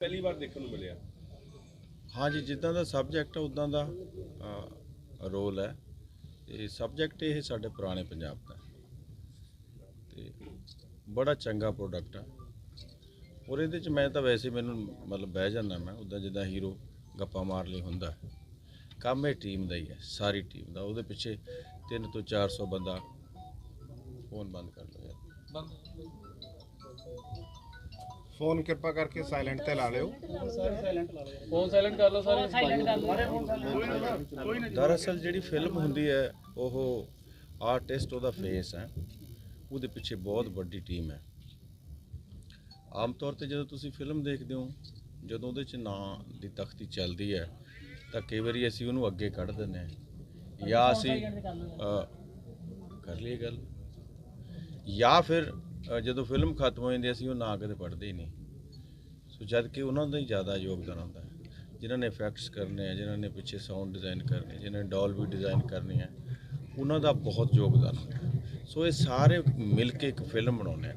ਪਹਿਲੀ ਵਾਰ ਦੇਖਣ ਨੂੰ ਮਿਲਿਆ। ਹਾਂਜੀ ਜਿੱਦਾਂ ਦਾ ਸਬਜੈਕਟ ਹੈ ਉਦਾਂ ਦਾ ਰੋਲ ਹੈ। ਤੇ ਸਬਜੈਕਟ ਇਹ ਸਾਡੇ ਪੁਰਾਣੇ ਪੰਜਾਬ ਦਾ। ਤੇ ਬੜਾ ਚੰਗਾ ਪ੍ਰੋਡਕਟ ਹੈ ਔਰ ਇਹਦੇ ਚ ਮੈਂ ਤਾਂ ਵੈਸੇ ਮੈਨੂੰ ਮਤਲਬ ਬਹਿ ਜਾਂਦਾ ਮੈਂ ਉਦਾਂ ਜਿੱਦਾਂ ਹੀਰੋ ਗੱਪਾਂ ਮਾਰ ਲਈ ਹੁੰਦਾ ਕੰਮ ਇਹ ਟੀਮ ਦਾ ਹੀ ਹੈ ਸਾਰੀ ਟੀਮ ਦਾ। ਉਹਦੇ ਪਿੱਛੇ 3 ਤੋਂ 400 ਬੰਦਾ ਫੋਨ ਬੰਦ ਕਰ ਲਓ ਯਾਰ ਫੋਨ ਕਿਰਪਾ ਕਰਕੇ ਸਾਇਲੈਂਟ ਤੇ ਲਾ ਲਿਓ। ਫੋਨ ਸਾਇਲੈਂਟ ਕਰ ਲਓ ਸਾਰੇ। ਦਰਅਸਲ ਜਿਹੜੀ ਫਿਲਮ ਹੁੰਦੀ ਹੈ ਉਹ ਆਰਟਿਸਟ ਉਹਦਾ ਫੇਸ ਹੈ। ਉਹਦੇ ਪਿੱਛੇ ਬਹੁਤ ਵੱਡੀ ਟੀਮ ਹੈ। ਆਮ ਤੌਰ ਤੇ ਜਦੋਂ ਤੁਸੀਂ ਫਿਲਮ ਦੇਖਦੇ ਹੋ ਜਦੋਂ ਉਹਦੇ 'ਚ ਨਾਂ ਦੀ ਤਖਤੀ ਚੱਲਦੀ ਹੈ ਤਾਂ ਕਈ ਵਾਰੀ ਅਸੀਂ ਉਹਨੂੰ ਅੱਗੇ ਕੱਢ ਦਿੰਦੇ ਹਾਂ। ਜਾਂ ਅਸੀਂ ਕਰ ਲਈ ਗੱਲ। ਜਾਂ ਫਿਰ ਜਦੋਂ ਫਿਲਮ ਖਤਮ ਹੋ ਜਾਂਦੀ ਹੈ, ਅਸੀਂ ਉਹ ਨਾਂ ਕਦੇ ਪੜ੍ਹਦੇ ਹੀ ਨਹੀਂ। ਸੋ ਜਦ ਕਿ ਉਹਨਾਂ ਦਾ ਹੀ ਜ਼ਿਆਦਾ ਯੋਗਦਾਨ ਹੁੰਦਾ ਹੈ। ਜਿਨ੍ਹਾਂ ਨੇ ਇਫੈਕਟਸ ਕਰਨੇ ਆ ਜਿਨ੍ਹਾਂ ਨੇ ਪਿੱਛੇ ਸਾਊਂਡ ਡਿਜ਼ਾਈਨ ਕਰਨੇ ਜਿਨ੍ਹਾਂ ਨੇ ਡੋਲਬੀ ਡਿਜ਼ਾਈਨ ਕਰਨੀ ਹੈ ਉਹਨਾਂ ਦਾ ਬਹੁਤ ਯੋਗਦਾਨ ਹੁੰਦਾ ਹੈ। ਸੋ ਇਹ ਸਾਰੇ ਮਿਲ ਕੇ ਇੱਕ ਫਿਲਮ ਬਣਾਉਂਦੇ ਆ।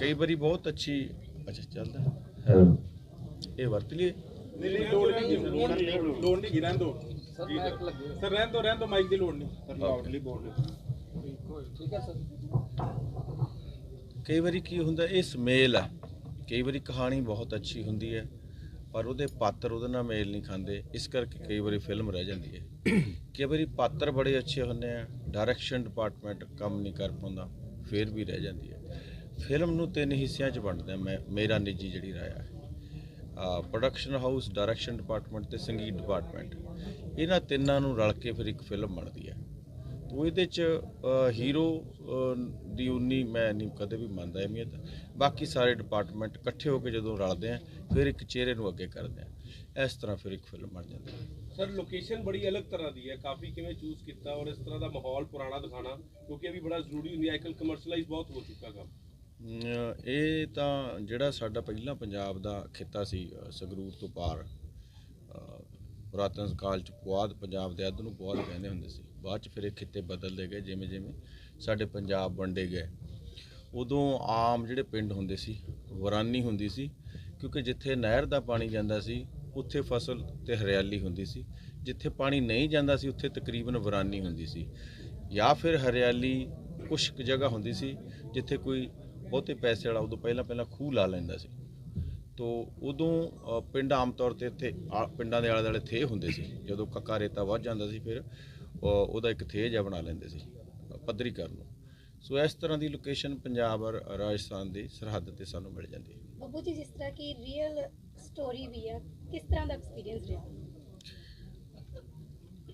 ਕਈ ਵਾਰੀ ਬਹੁਤ ਅੱਛੀ ਅੱਛਾ ਚੱਲਦਾ ਹੈ। ਇਹ ਵਰਤ ਲਈ ਨਹੀਂ ਨਹੀਂ ਲੋੜ ਨਹੀਂ ਲੋੜ ਨਹੀਂ ਲੋੜ ਨਹੀਂ ਰਹਿਣ ਦੋ ਸਰ ਰਹਿਣ ਦੋ ਰਹਿਣ ਦੋ ਮਾਈਕ ਦੀ ਲੋੜ ਨਹੀਂ। ਸਰ ਲਾਊਡਲੀ ਬੋਲ ਠੀਕ ਹੈ ਸਰ। ਕਈ ਵਾਰੀ ਕੀ ਹੁੰਦਾ, ਇਹ ਸਮੇਲ ਹੈ ਕਈ ਵਾਰੀ ਕਹਾਣੀ ਬਹੁਤ ਅੱਛੀ ਹੁੰਦੀ ਹੈ, ਪਰ ਉਹਦੇ ਪਾਤਰ ਉਹਦੇ ਨਾਲ ਮੇਲ ਨਹੀਂ ਖਾਂਦੇ। ਇਸ ਕਰਕੇ ਕਈ ਵਾਰੀ ਫਿਲਮ ਰਹਿ ਜਾਂਦੀ ਹੈ। ਕਈ ਵਾਰੀ ਪਾਤਰ ਬੜੇ ਅੱਛੇ ਹੁੰਦੇ ਆ, ਡਾਇਰੈਕਸ਼ਨ ਡਿਪਾਰਟਮੈਂਟ ਕੰਮ ਨਹੀਂ ਕਰ ਪਾਉਂਦਾ, ਫਿਰ ਵੀ ਰਹਿ ਜਾਂਦੀ ਹੈ। ਫਿਲਮ ਨੂੰ ਤਿੰਨ ਹਿੱਸਿਆਂ 'ਚ ਵੰਡਦਾ ਮੈਂ, ਮੇਰਾ ਨਿੱਜੀ ਜਿਹੜੀ ਰਾਏ ਹੈ ਪ੍ਰੋਡਕਸ਼ਨ ਹਾਊਸ ਡਾਇਰੈਕਸ਼ਨ ਡਿਪਾਰਟਮੈਂਟ ਤੇ ਸੰਗੀਤ ਡਿਪਾਰਟਮੈਂਟ ਇਹਨਾਂ ਤਿੰਨਾਂ ਨੂੰ ਰਲ ਕੇ ਫਿਰ ਇੱਕ ਫਿਲਮ ਬਣਦੀ ਹੈ। ਤੋ ਇਹਦੇ ਚ ਹੀਰੋ ਦੀ ਉਨੀ ਮੈਂ ਨਹੀਂ ਕਦੇ ਵੀ ਮੰਨਦਾ ਅਹਿਮੀਅਤ। ਬਾਕੀ ਸਾਰੇ ਡਿਪਾਰਟਮੈਂਟ ਇਕੱਠੇ ਹੋ ਕੇ ਜਦੋਂ ਰਲਦੇ ਆ ਫਿਰ ਇੱਕ ਚਿਹਰੇ ਨੂੰ ਅੱਗੇ ਕਰਦੇ ਆ। ਇਸ ਤਰ੍ਹਾਂ ਫਿਰ ਇੱਕ ਫਿਲਮ ਬਣ ਜਾਂਦੀ ਹੈ। ਸਰ ਲੋਕੇਸ਼ਨ ਬੜੀ ਅਲੱਗ ਤਰ੍ਹਾਂ ਦੀ ਹੈ। ਕਾਫੀ ਕਿਵੇਂ ਚੂਜ਼ ਕੀਤਾ ਔਰ ਇਸ ਤਰ੍ਹਾਂ ਦਾ ਮਾਹੌਲ ਪੁਰਾਣਾ ਦਿਖਾਣਾ ਕਿਉਂਕਿ ਇਹ ਵੀ ਬੜਾ ਜ਼ਰੂਰੀ ਹੁੰਦਾ ਹੈ। ਅੱਜਕੱਲ ਕਮਰਸ਼ੀਅਲਾਈਜ਼ ਬਹੁਤ ਹੋ ਚੁੱਕਾ ਕੰਮ। ਇਹ ਤਾਂ ਜਿਹੜਾ ਸਾਡਾ ਪਹਿਲਾਂ ਪੰਜਾਬ ਦਾ ਖਿੱਤਾ ਸੀ ਸੰਗਰੂਰ ਤੋਂ ਪਾਰ ਪੁਰਾਤਨ ਕਾਲ ਚ ਪੁਆਧ ਪੰਜਾਬ ਦੇ ਅੱਧ ਨੂੰ ਪੁਆਧ ਕਹਿੰਦੇ ਹੁੰਦੇ ਸੀ। ਬਾਅਦ ਚ ਫਿਰ ਇਹ ਖਿੱਤੇ ਬਦਲਦੇ ਗਏ, ਜਿਵੇਂ ਜਿਵੇਂ ਸਾਡੇ ਪੰਜਾਬ ਵੰਡੇ ਗਏ। ਉਦੋਂ ਆਮ ਜਿਹੜੇ ਪਿੰਡ ਹੁੰਦੇ ਸੀ, ਵਰਾਨੀ ਹੁੰਦੀ ਸੀ, ਕਿਉਂਕਿ ਜਿੱਥੇ ਨਹਿਰ ਦਾ ਪਾਣੀ ਜਾਂਦਾ ਸੀ, ਉੱਥੇ ਫਸਲ ਤੇ ਹਰਿਆਲੀ ਹੁੰਦੀ ਸੀ। ਜਿੱਥੇ ਪਾਣੀ ਨਹੀਂ ਜਾਂਦਾ ਸੀ, ਉੱਥੇ ਤਕਰੀਬਨ ਵਰਾਨੀ ਹੁੰਦੀ ਸੀ। ਜਾਂ ਫਿਰ ਹਰਿਆਲੀ ਕੁਛ ਕੁ ਜਗ੍ਹਾ ਹੁੰਦੀ ਸੀ, ਜਿੱਥੇ ਕੋਈ ਬਹੁਤੇ ਪੈਸੇ ਵਾਲਾ ਉਦੋਂ ਪਹਿਲਾਂ ਪਹਿਲਾਂ ਖੂਹ ਲਾ ਲੈਂਦਾ ਸੀ। ਤੋ ਉਦੋਂ ਪਿੰਡ ਆਮ ਤੌਰ ਤੇ ਇੱਥੇ ਆ- ਪਿੰਡਾਂ ਦੇ ਆਲੇ ਦੁਆਲੇ ਥੇ ਹੁੰਦੇ ਸੀ। ਜਦੋਂ ਕੱਕਾ ਰੇਤਾ ਵੱਧ ਜਾਂਦਾ ਸੀ ਫਿਰ ਉਹਦਾ ਇੱਕ ਥੇ ਜਿਹਾ ਬਣਾ ਲੈਂਦੇ ਸੀ ਪੱਧਰੀ ਕਰਨ ਨੂੰ। ਸੋ ਇਸ ਤਰ੍ਹਾਂ ਦੀ ਲੋਕੇਸ਼ਨ ਪੰਜਾਬ ਔਰ ਰਾਜਸਥਾਨ ਦੀ ਸਰਹੱਦ ਤੇ ਸਾਨੂੰ ਮਿਲ ਜਾਂਦੀ ਹੈ। ਬੱਬੂ ਜੀ ਜਿਸ ਤਰ੍ਹਾਂ ਕਿ ਰੀਅਲ ਸਟੋਰੀ ਵੀ ਹੈ ਕਿਸ ਤਰ੍ਹਾਂ ਦਾ ਐਕਸਪੀਰੀਅੰਸ ਰਿਹਾ?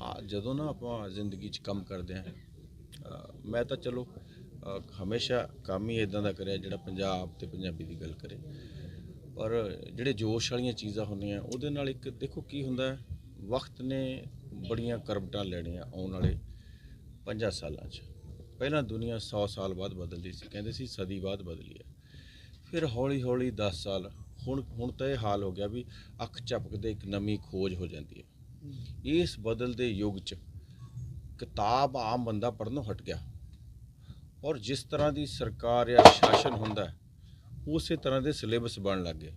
ਆ ਜਦੋਂ ਨਾ ਆਪਾਂ ਜ਼ਿੰਦਗੀ 'ਚ ਕੰਮ ਕਰਦੇ ਆ ਮੈਂ ਤਾਂ ਚਲੋ ਹਮੇਸ਼ਾ ਕੰਮ ਹੀ ਇਦਾਂ ਦਾ ਕਰਿਆ ਜਿਹੜਾ ਪੰਜਾਬ ਤੇ ਪੰਜਾਬੀ ਦੀ ਗੱਲ ਕਰੇ। ਪਰ ਜਿਹੜੇ ਜੋਸ਼ ਵਾਲੀਆਂ ਚੀਜ਼ਾਂ ਹੁੰਦੀਆਂ ਉਹਦੇ ਨਾਲ ਇੱਕ ਦੇਖੋ ਕੀ ਹੁੰਦਾ ਵਕਤ ਨੇ ਬੜੀਆਂ ਕਰਵਟਾਂ ਲੈਣੀਆਂ ਆਉਣ ਵਾਲੇ 50 ਸਾਲਾਂ 'ਚ। ਪਹਿਲਾਂ ਦੁਨੀਆ 100 ਸਾਲ ਬਾਅਦ ਬਦਲਦੀ ਸੀ ਕਹਿੰਦੇ ਸੀ ਸਦੀ ਬਾਅਦ ਬਦਲੀ ਹੈ। ਫਿਰ ਹੌਲੀ ਹੌਲੀ 10 ਸਾਲ ਹੁਣ ਹੁਣ ਤਾਂ ਇਹ ਹਾਲ ਹੋ ਗਿਆ ਵੀ ਅੱਖ ਝਪਕਦੇ ਇੱਕ ਨਵੀਂ ਖੋਜ ਹੋ ਜਾਂਦੀ ਹੈ। ਇਸ ਬਦਲਦੇ ਯੁੱਗ 'ਚ ਕਿਤਾਬ ਆਮ ਬੰਦਾ ਪੜ੍ਹਨੋਂ ਹਟ ਗਿਆ। ਔਰ ਜਿਸ ਤਰ੍ਹਾਂ ਦੀ ਸਰਕਾਰ ਜਾਂ ਸ਼ਾਸਨ ਹੁੰਦਾ ਹੈ, ਉਸੇ ਤਰ੍ਹਾਂ ਦੇ ਸਿਲੇਬਸ ਬਣਨ ਗਏ।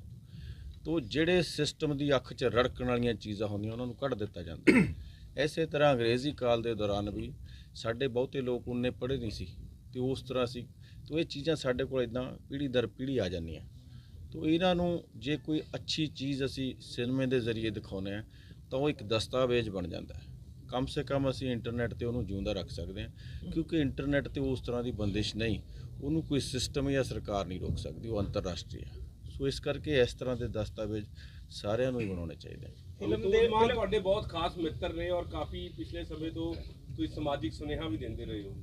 ਤੋ ਜਿਹੜੇ ਸਿਸਟਮ ਦੀ ਅੱਖ 'ਚ ਰੜਕਣ ਵਾਲੀਆਂ ਚੀਜ਼ਾਂ ਹੁੰਦੀਆਂ, ਉਹਨਾਂ ਨੂੰ ਕੱਢ ਦਿੱਤਾ ਜਾਂਦਾ। ਹੈ। ਐਸੇ ਤਰ੍ਹਾਂ ਅੰਗਰੇਜ਼ੀ ਕਾਲ ਦੇ ਦੌਰਾਨ ਵੀ ਸਾਡੇ ਬਹੁਤੇ ਲੋਕ ਉਹਨੇ ਪੜ੍ਹੇ ਨਹੀਂ ਸੀ, ਤੇ ਉਸ ਤਰ੍ਹਾਂ ਸੀ। ਤੋ ਇਹ ਚੀਜ਼ਾਂ ਸਾਡੇ ਕੋਲ ਇਦਾਂ ਪੀੜ੍ਹੀ ਦਰ ਪੀੜ੍ਹੀ ਆ ਜਾਂਦੀਆਂ। ਤੋ ਇਹਨਾਂ ਨੂੰ ਜੇ ਕੋਈ ਅੱਛੀ ਚੀਜ਼ ਅਸੀਂ ਸਿਨੇਮੇ ਦੇ ਜ਼ਰੀਏ ਦਿਖਾਉਂਦੇ ਆ ਤਾਂ ਉਹ ਇੱਕ ਦਸਤਾਵੇਜ਼ ਬਣ ਜਾਂਦਾ ਹੈ। ਕਮ ਸੇ ਕਮ ਅਸੀਂ ਇੰਟਰਨੈਟ ਤੇ ਉਹਨੂੰ ਜਿਉਂਦਾ ਰੱਖ ਸਕਦੇ ਹਾਂ ਕਿਉਂਕਿ ਇੰਟਰਨੈਟ ਤੇ ਉਸ ਤਰ੍ਹਾਂ ਦੀ ਬੰਦਿਸ਼ ਨਹੀਂ ਉਹਨੂੰ ਕੋਈ ਸਿਸਟਮ ਜਾਂ ਸਰਕਾਰ ਨਹੀਂ ਰੋਕ ਸਕਦੀ ਉਹ ਅੰਤਰਰਾਸ਼ਟਰੀ ਹੈ। ਸੋ ਇਸ ਕਰਕੇ ਇਸ ਤਰ੍ਹਾਂ ਦੇ ਦਸਤਾਵੇਜ਼ ਸਾਰਿਆਂ ਨੂੰ ਹੀ ਬਣਾਉਣੇ ਚਾਹੀਦੇ ਨੇ। ਫਿਲਮ ਦੇ ਮਾਨ ਤੁਹਾਡੇ ਬਹੁਤ ਖਾਸ ਮਿੱਤਰ ਨੇ ਔਰ ਕਾਫੀ ਪਿਛਲੇ ਸਮੇਂ ਤੋਂ ਤੁਸੀਂ ਸਮਾਜਿਕ ਸੁਨੇਹਾ ਵੀ ਦਿੰਦੇ ਰਹੇ ਹੋ।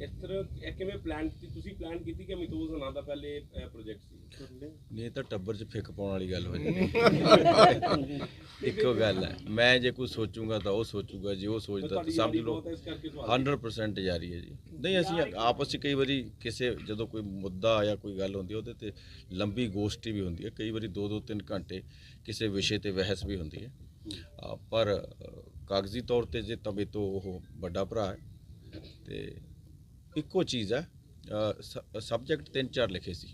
ਇਸ ਤਰ੍ਹਾਂ ਇਹ ਕਿਵੇਂ ਪਲਾਨ ਕੀਤੀ? ਤੁਸੀਂ ਪਲਾਨ ਕੀਤੀ ਕਿ ਅਮਿਤੋਜ ਹਨਾ ਦਾ ਪਹਿਲੇ ਪ੍ਰੋਜੈਕਟ ਸੀ? ਨਹੀਂ ਤਾਂ ਟੱਬਰ 'ਚ ਫਿੱਕ ਪਾਉਣ ਵਾਲੀ ਗੱਲ ਹੋ ਜਾਂਦੀ ਇੱਕੋ ਗੱਲ ਹੈ। ਮੈਂ ਜੇ ਕੋਈ ਸੋਚੂਗਾ ਤਾਂ ਉਹ ਸੋਚੂਗਾ ਜੇ ਉਹ ਸੋਚਦਾ ਤਾਂ ਸਮਝ ਲਓ। ਬਹੁਤ ਹੈ ਇਸ ਕਰਕੇ ਸਵਾਲ। 100% ਜਾਰੀ ਹੈ ਜੀ। ਨਹੀਂ ਅਸੀਂ ਆਪਸ ਵਿੱਚ ਕਈ ਵਾਰੀ ਕਿਸੇ ਜਦੋਂ ਕੋਈ ਮੁੱਦਾ ਜਾਂ ਕੋਈ ਗੱਲ ਹੁੰਦੀ ਹੈ ਉਹਦੇ ਤੇ ਲੰਬੀ ਗੋਸ਼ਟੀ ਵੀ ਹੁੰਦੀ ਹੈ। ਕਈ ਵਾਰੀ 2-2 3 ਘੰਟੇ ਕਿਸੇ ਵਿਸ਼ੇ ਤੇ ਬਹਿਸ ਵੀ ਹੁੰਦੀ ਹੈ। ਪਰ ਕਾਗਜ਼ੀ ਤੌਰ ਤੇ ਜੇ ਤਵੇ ਤੋਂ ਉਹ ਵੱਡਾ ਭਰਾ ਹੈ ਤੇ ਇੱਕੋ ਚੀਜ਼ ਹੈ ਸਬਜੈਕਟ ਤਿੰਨ ਚਾਰ ਲਿਖੇ ਸੀ।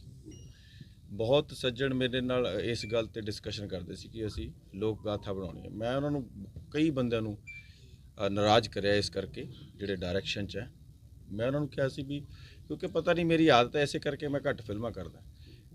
ਬਹੁਤ ਸੱਜਣ ਮੇਰੇ ਨਾਲ ਇਸ ਗੱਲ ਤੇ ਡਿਸਕਸ਼ਨ ਕਰਦੇ ਸੀ ਕਿ ਅਸੀਂ ਲੋਕ ਗਾਥਾ ਬਣਾਉਣੀ ਹੈ। ਮੈਂ ਉਹਨਾਂ ਨੂੰ ਕਈ ਬੰਦਿਆਂ ਨੂੰ ਨਾਰਾਜ਼ ਕਰਿਆ ਇਸ ਕਰਕੇ, ਜਿਹੜੇ ਡਾਇਰੈਕਸ਼ਨ 'ਚ ਹੈ। ਮੈਂ ਉਹਨਾਂ ਨੂੰ ਕਿਹਾ ਸੀ ਵੀ, ਕਿਉਂਕਿ ਪਤਾ ਨਹੀਂ ਮੇਰੀ ਆਦਤ ਹੈ ਇਸੇ ਕਰਕੇ ਮੈਂ ਘੱਟ ਫਿਲਮਾਂ ਕਰਦਾ।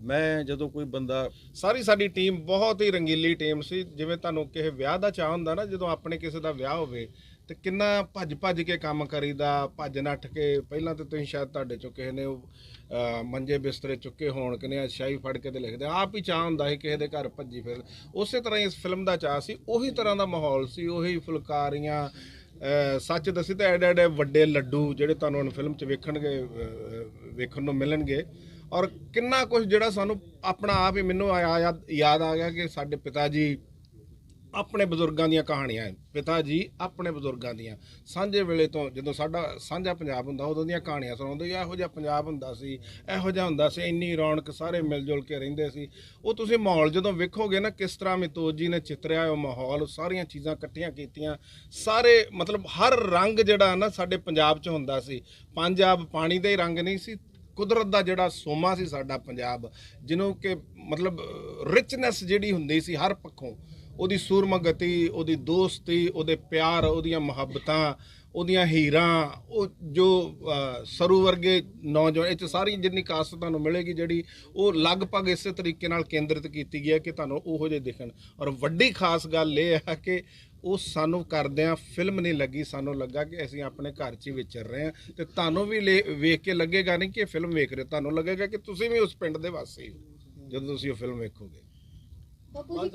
ਮੈਂ ਜਦੋਂ ਕੋਈ ਬੰਦਾ ਸਾਰੀ ਸਾਡੀ ਟੀਮ ਬਹੁਤ ਹੀ ਰੰਗੀਲੀ ਟੀਮ ਸੀ। ਜਿਵੇਂ ਤੁਹਾਨੂੰ ਕਿਸੇ ਵਿਆਹ ਦਾ ਚਾਹ ਹੁੰਦਾ ਨਾ ਜਦੋਂ ਆਪਣੇ ਕਿਸੇ ਦਾ ਵਿਆਹ ਹੋਵੇ ਤੇ ਕਿੰਨਾ ਭੱਜ ਭੱਜ ਕੇ ਕੰਮ ਕਰੀਦਾ ਭੱਜ ਨੱਠ ਕੇ ਪਹਿਲਾਂ ਤੇ ਤੁਸੀਂ ਸ਼ਾਇਦ ਤੁਹਾਡੇ ਚੋਂ ਕਿਸੇ ਨੇ ਉਹ, ਅਹ, ਮੰਜੇ ਬਿਸਤਰੇ ਚੁੱਕੇ ਹੋਣ ਕਿਨੇ ਸ਼ਾਹੀ ਫੜ ਕੇ ਤੇ ਲਿਖਦੇ ਆਪ ਹੀ ਚਾਹ ਹੁੰਦਾ ਸੀ ਕਿਸੇ ਦੇ ਘਰ ਭੱਜੀ ਫਿਰ ਉਸੇ ਤਰ੍ਹਾਂ ਹੀ ਇਸ ਫਿਲਮ ਦਾ ਚਾਹ ਸੀ। ਉਹੀ ਤਰ੍ਹਾਂ ਦਾ ਮਾਹੌਲ ਸੀ। ਉਹੀ ਫੁਲਕਾਰੀਆਂ ਅਹ, ਸੱਚ ਦੱਸੀ ਤਾਂ ਐਡੇ ਐਡੇ ਵੱਡੇ ਲੱਡੂ ਜਿਹੜੇ ਤੁਹਾਨੂੰ ਹੁਣ ਫਿਲਮ 'ਚ ਵੇਖਣਗੇ ਅਹ, ਵੇਖਣ ਨੂੰ ਮਿਲਣਗੇ। ਔਰ ਕਿੰਨਾ ਕੁਝ ਜਿਹੜਾ ਸਾਨੂੰ ਆਪਣਾ ਆਪ ਹੀ ਮੈਨੂੰ ਯਾਦ- ਆ ਗਿਆ ਕਿ ਸਾਡੇ ਪਿਤਾ ਜੀ ਆਪਣੇ ਬਜ਼ੁਰਗਾਂ ਦੀਆਂ ਕਹਾਣੀਆਂ ਹੈ। ਪਿਤਾ ਜੀ ਆਪਣੇ ਬਜ਼ੁਰਗਾਂ ਦੀਆਂ। ਸਾਂਝੇ ਵੇਲੇ ਤੋਂ ਜਦੋਂ ਸਾਡਾ ਸਾਂਝਾ ਪੰਜਾਬ ਹੁੰਦਾ, ਉਦੋਂ ਦੀਆਂ ਕਹਾਣੀਆਂ ਸੁਣਾਉਂਦੇ ਇਹੋ ਜਿਹਾ ਪੰਜਾਬ ਹੁੰਦਾ ਸੀ, ਇਹੋ ਜਿਹਾ ਹੁੰਦਾ ਸੀ, ਇੰਨੀ ਰੌਣਕ, ਸਾਰੇ ਮਿਲ ਜੁਲ ਕੇ ਰਹਿੰਦੇ ਸੀ। ਉਹ ਤੁਸੀਂ ਮਾਹੌਲ ਜਦੋਂ ਵੇਖੋਗੇ ਨਾ, ਕਿਸ ਤਰ੍ਹਾਂ ਮਿਤੋਜ ਜੀ ਨੇ ਚਿਤਰਿਆ ਉਹ ਮਾਹੌਲ, ਸਾਰੀਆਂ ਚੀਜ਼ਾਂ ਇਕੱਠੀਆਂ ਕੀਤੀਆਂ। ਸਾਰੇ ਮਤਲਬ ਹਰ ਰੰਗ ਜਿਹੜਾ ਨਾ ਸਾਡੇ ਪੰਜਾਬ 'ਚ ਹੁੰਦਾ ਸੀ। ਪੰਜਾਬ ਪਾਣੀ ਦਾ ਹੀ ਰੰਗ ਨਹੀਂ ਸੀ ਕੁਦਰਤ ਦਾ ਜਿਹੜਾ ਸੋਮਾ ਸੀ ਸਾਡਾ ਪੰਜਾਬ, ਜਿਹਨੂੰ ਕਿ ਮਤਲਬ ਰਿਚਨੈਸ ਜਿਹੜੀ ਹੁੰਦੀ ਸੀ ਹਰ ਪੱਖੋਂ, ਉਹਦੀ ਸੂਰਮਗਤੀ, ਉਹਦੀ ਦੋਸਤੀ, ਉਹਦੇ ਪਿਆਰ, ਉਹਦੀਆਂ ਮੁਹੱਬਤਾਂ, ਉਹਦੀਆਂ ਹੀਰਾਂ, ਉਹ ਜੋ ਸਰੂ ਵਰਗੇ ਨੌਜਵਾਨ, ਇਹ 'ਚ ਸਾਰੀ ਜਿੰਨੀ ਕਾਸਤ ਤੁਹਾਨੂੰ ਮਿਲੇਗੀ ਜਿਹੜੀ ਉਹ ਲਗਭਗ ਇਸੇ ਤਰੀਕੇ ਨਾਲ ਕੇਂਦਰਿਤ ਕੀਤੀ ਗਈ ਹੈ ਕਿ ਤੁਹਾਨੂੰ ਉਹੋ ਜਿਹੇ ਦਿਖਣ। ਔਰ ਵੱਡੀ ਖਾਸ ਗੱਲ ਇਹ ਹੈ ਕਿ ਉਹ ਸਾਨੂੰ ਕਰਦਿਆਂ ਫਿਲਮ ਨਹੀਂ ਲੱਗੀ, ਸਾਨੂੰ ਲੱਗਾ ਕਿ ਅਸੀਂ ਆਪਣੇ ਘਰ 'ਚ ਹੀ ਵਿਚਰ ਰਹੇ ਹਾਂ ਤੇ ਤੁਹਾਨੂੰ ਵੀ ਲੇ, ਵੇਖ ਕੇ ਲੱਗੇਗਾ ਨਹੀਂ ਕਿ ਇਹ ਫਿਲਮ ਵੇਖ ਰਹੇ ਹੋ। ਤੁਹਾਨੂੰ ਲੱਗੇਗਾ ਕਿ ਤੁਸੀਂ ਵੀ ਉਸ ਪਿੰਡ ਦੇ ਵਾਸੀ ਹੋ, ਜਦੋਂ ਤੁਸੀਂ ਉਹ ਫਿਲਮ ਵੇਖੋਗੇ ਬੱਬੂ ਜੀ